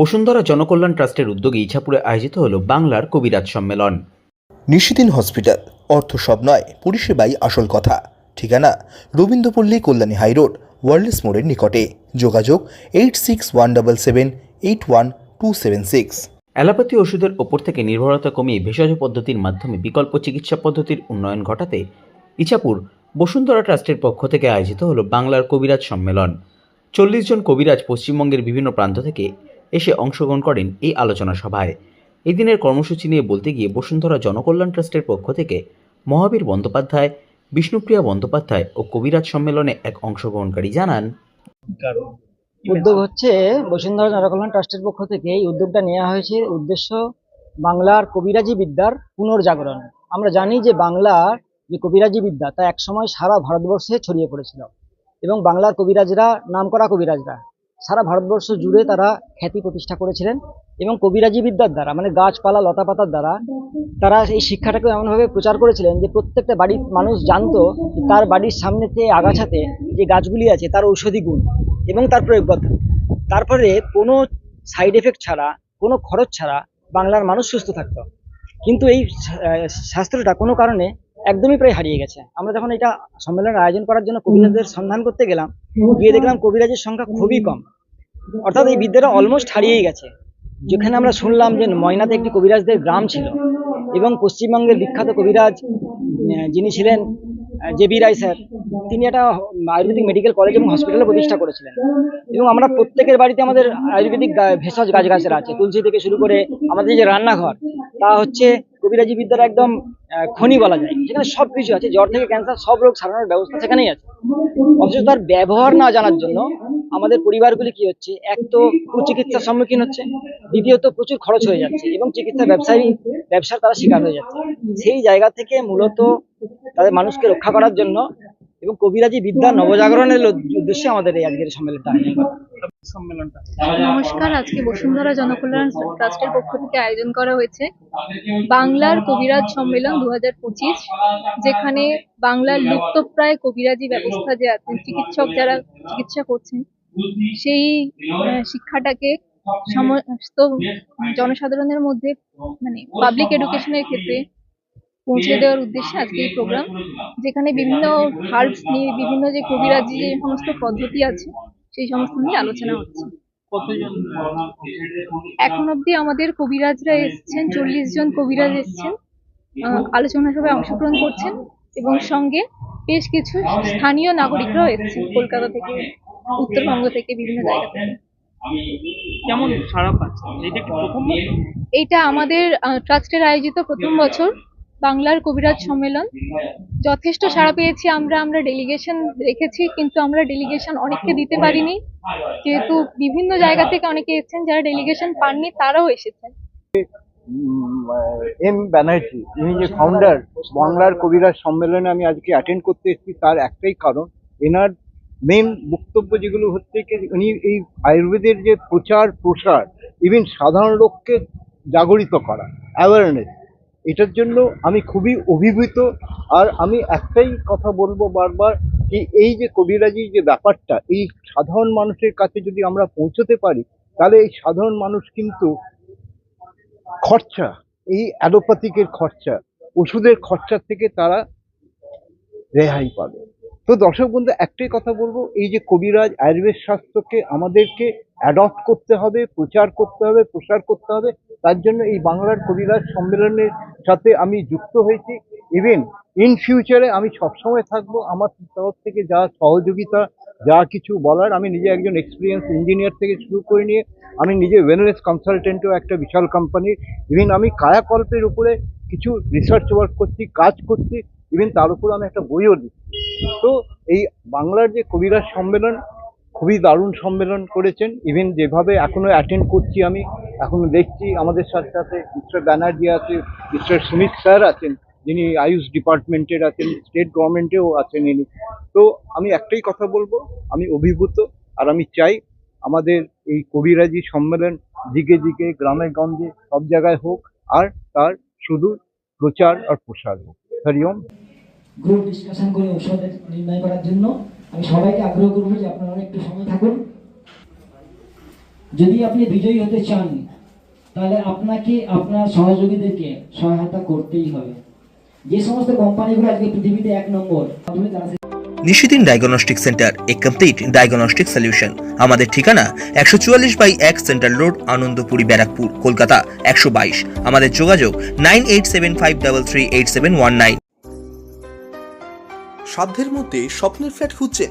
বসুন্ধরা জনকল্যাণ ট্রাস্টের উদ্যোগে ইছাপুরে আয়োজিত হল বাংলার কবিরাজ সম্মেলন। নিশিদিন হসপিটাল অর্থ সব নয় পরিষেবাই আসল কথা। ঠিকানা রবীন্দ্রপল্লী কল্যাণী হাইরোড ওয়ার্ল্ডস মোড়ের নিকটে। যোগাযোগ eight six one double seven eight one two seven six. Allopathy ওষুধের ওপর থেকে নির্ভরতা কমিয়ে ভেষজ পদ্ধতির মাধ্যমে বিকল্প চিকিৎসা পদ্ধতির উন্নয়ন ঘটাতে ইছাপুর বসুন্ধরা ট্রাস্টের পক্ষ থেকে আয়োজিত হল বাংলার কবিরাজ সম্মেলন। চল্লিশ জন কবিরাজ পশ্চিমবঙ্গের বিভিন্ন প্রান্ত থেকে এসে অংশগ্রহণ করেন এই আলোচনা সভায়। এই দিনের কর্মসূচি নিয়ে বলতে গিয়ে বসুন্ধরা জনকল্যাণ ট্রাস্টের পক্ষ থেকে মহাবীর বন্দ্যোপাধ্যায় বিষ্ণুপ্রিয়া বন্দ্যোপাধ্যায় ও কবিরাজ সম্মেলনে এক অংশগ্রহণকারী জানান। উদ্যোগ হচ্ছে বসুন্ধরা জনকল্যাণ ট্রাস্টের পক্ষ থেকে এই উদ্যোগটা নেওয়া হয়েছে। উদ্দেশ্য বাংলার কবিরাজি বিদ্যার পুনর্জাগরণ। আমরা জানি যে বাংলার যে কবিরাজি বিদ্যা তা একসময় সারা ভারতবর্ষে ছড়িয়ে পড়েছিল। এবং বাংলার কবিরাজরা নামকরা কবিরাজরা সারা ভারতবর্ষ জুড়ে তারা খ্যাতি প্রতিষ্ঠা করেছিলেন এবং কবিরাজি বিদ্যার দ্বারা মানে গাছপালা, লতাপাতার দ্বারা তারা এই শিক্ষাটাকে এমনভাবে প্রচার করেছিলেন যে প্রত্যেকটা বাড়ির মানুষ জানতো তার বাড়ির সামনেতে আগাছাতে যে গাছগুলি আছে তার ঔষধি গুণ এবং তার প্রয়োগ পদ্ধতি তারপরে কোনো সাইড এফেক্ট ছাড়া, কোনো খরচ ছাড়া বাংলার মানুষ সুস্থ থাকতো। কিন্তু এই শাস্ত্রটা কোনো কারণে একদমই প্রায় হারিয়ে গেছে। আমরা যখন এটা সম্মেলনের আয়োজন করার জন্য কবিরাজদের সন্ধান করতে গেলাম, গিয়ে দেখলাম কবিরাজের সংখ্যা খুবই কম। অর্থাৎ এই বিদ্যাটা অলমোস্ট হারিয়েই গেছে। যেখানে আমরা শুনলাম যে ময়নাতে একটি কবিরাজদের গ্রাম ছিল এবং পশ্চিমবঙ্গের বিখ্যাত কবিরাজ যিনি ছিলেন জেবি রায় স্যার, তিনি একটা আয়ুর্বেদিক মেডিকেল কলেজ এবং হসপিটালে প্রতিষ্ঠা করেছিলেন। এবং আমরা প্রত্যেকের বাড়িতে আমাদের আয়ুর্বেদিক ভেষজ গাছ গাছের আছে। তুলসী থেকে শুরু করে আমাদের যে রান্নাঘর, তা হচ্ছে কবিরাজি বিদ্যার একদম খনি বলা যায়। সেখানে সব কিছু আছে, জ্বর থেকে ক্যান্সার, সব রোগ সারানোর ব্যবস্থা সেখানেই আছে। অথচ তার ব্যবহার না জানার জন্য আমাদের পরিবারগুলি কি হচ্ছে, এক তো কুচিকিৎসার সম্মুখীন হচ্ছে, দ্বিতীয়ত প্রচুর খরচ হয়ে যাচ্ছে এবং চিকিৎসা ব্যবসায়ী, ব্যবসার তারা শিকার হয়ে যাচ্ছে। সেই জায়গা থেকে মূলত তাদের মানুষকে রক্ষা করার জন্য এবং কবিরাজি বিদ্যা নবজাগরণের উদ্দেশ্যে আমাদের এই আজকের সম্মেলনটা। নমস্কার আজকে বসুন্ধরা জনকল্যাণ ট্রাস্টের পক্ষ থেকে আয়োজন করা হয়েছে বাংলার কবিরাজ সম্মেলন দুহাজার পঁচিশ যেখানে বাংলার লুপ্তপ্রায় কবিরাজি ব্যবস্থা যে আছেন চিকিৎসক যারা চিকিৎসা করছেন সেই শিক্ষাটাকে সমস্ত জনসাধারণের মধ্যে মানে পাবলিক এডুকেশনের ক্ষেত্রে পৌঁছে দেওয়ার উদ্দেশ্যে আজকে এই প্রোগ্রাম যেখানে বিভিন্ন হার্বস নিয়ে বিভিন্ন যে কবিরাজি যে সমস্ত পদ্ধতি আছে সেই সমস্ত নিয়ে আলোচনা হচ্ছে। এখন অবধি আমাদের কবিরাজরা এসেছেন চল্লিশ জন কবিরাজ এসেছেন আলোচনা সভায় অংশগ্রহণ করছেন এবং সঙ্গে বেশ কিছু স্থানীয় নাগরিকরাও এসেছেন কলকাতা থেকে উত্তরবঙ্গ থেকে বিভিন্ন জায়গা থেকে। কেমন সারা এটা আমাদের ট্রাস্টের আয়োজিত প্রথম বছর। বাংলার কবিরাজ সম্মেলন। যথেষ্ট সাড়া পেয়েছি আমরা আমরা ডেলিগেশন রেখেছি, কিন্তু আমরা ডেলিগেশন অনেককে দিতে পারিনি। যেহেতু বিভিন্ন জায়গা থেকে অনেকে এসেছেন, যারা ডেলিগেশন পাননি, তারাও এসেছেন। এম ব্যানার্জি, ইনি যে ফাউন্ডার বাংলার কবিরাজ সম্মেলনে আমি আজকে অ্যাটেন্ড করতে এসেছি, তার একটাই কারণ, এনার মেন বক্তব্য যেগুলো হচ্ছে কি, উনি এই আয়ুর্বেদের যে প্রচার প্রসার ইভেন সাধারণ লোককে জাগরিত করা অ্যাওয়ারনেস এটার জন্য আমি খুবই অভিভূত। আর আমি একটাই কথা বলব বারবার যে এই যে কবিরাজি যে ব্যাপারটা, এই সাধারণ মানুষের কাছে যদি আমরা পৌঁছতে পারি, তাহলে এই সাধারণ মানুষ কিন্তু খরচা, এই অ্যালোপ্যাথিকের খরচা, ওষুধের খরচা থেকে তারা রেহাই পাবে। তো দর্শক বন্ধু, একটাই কথা বলব, এই যে কবিরাজ আয়ুর্বেদ শাস্ত্রকে আমাদেরকে অ্যাডপ্ট করতে হবে, প্রচার করতে হবে, প্রসার করতে হবে তার জন্য এই বাংলার কবিরাজ সম্মেলনের সাথে আমি যুক্ত হয়েছি। ইভেন ইন ফিউচারে আমি সবসময় থাকব। আমার তরফ থেকে যা সহযোগিতা, যা কিছু বলার আমি নিজে একজন এক্সপিরিয়েন্স ইঞ্জিনিয়ার থেকে শুরু করে নিয়ে আমি নিজে ওয়েলনেস কনসালটেন্টও একটা বিশাল কোম্পানির ইভেন আমি কায়াকল্পের উপরে কিছু রিসার্চ ওয়ার্ক করছি, কাজ করছি। ইভেন তার উপর আমি একটা বইও লিখি তো এই বাংলার যে কবিরাজ সম্মেলন, খুবই দারুণ সম্মেলন করেছেন। ইভেন যেভাবে এখনও অ্যাটেন্ড করছি আমি এখনও দেখছি আমাদের সাথে সাথে মিস্টার ব্যানার্জি আছে, মিস্টার সুমিত স্যার আছেন, যিনি আয়ুষ ডিপার্টমেন্টের আছেন, স্টেট গভর্নমেন্টেও আছেন ইনি। তো আমি একটাই কথা বলব, আমি অভিভূত আর আমি চাই আমাদের এই কবিরাজি সম্মেলন দিকে দিকে, গ্রামে গঞ্জে, সব জায়গায় হোক, আর তার শুধু প্রচার আর প্রসার হোক। হরিওম গ্রুপ ডিসকাশন করে ঔষধ নির্ণয় করার জন্য আমি সবাইকে আগ্রহ করব যে আপনারা একটু সময় থাকুন। যদি আপনি বিজয়ী হতে চান তাহলে আপনাকে আপনার সহযোগীদেরকে সহায়তা করতেই হবে। যে সমস্ত কোম্পানিগুলো আজকে পৃথিবীতে এক নম্বর Nishidin diagnostic centre a complete diagnostic solution আমাদের ঠিকানা একশো চুয়াল্লিশ বাই এক সেন্ট্রাল রোড আনন্দপুরি ব্যারাকপুর কলকাতা একশো বাইশ। আমাদের যোগাযোগ nine eight seven five double three eight seven one nine. সাধ্যের মধ্যে স্বপ্নের ফ্ল্যাট খুঁজছেন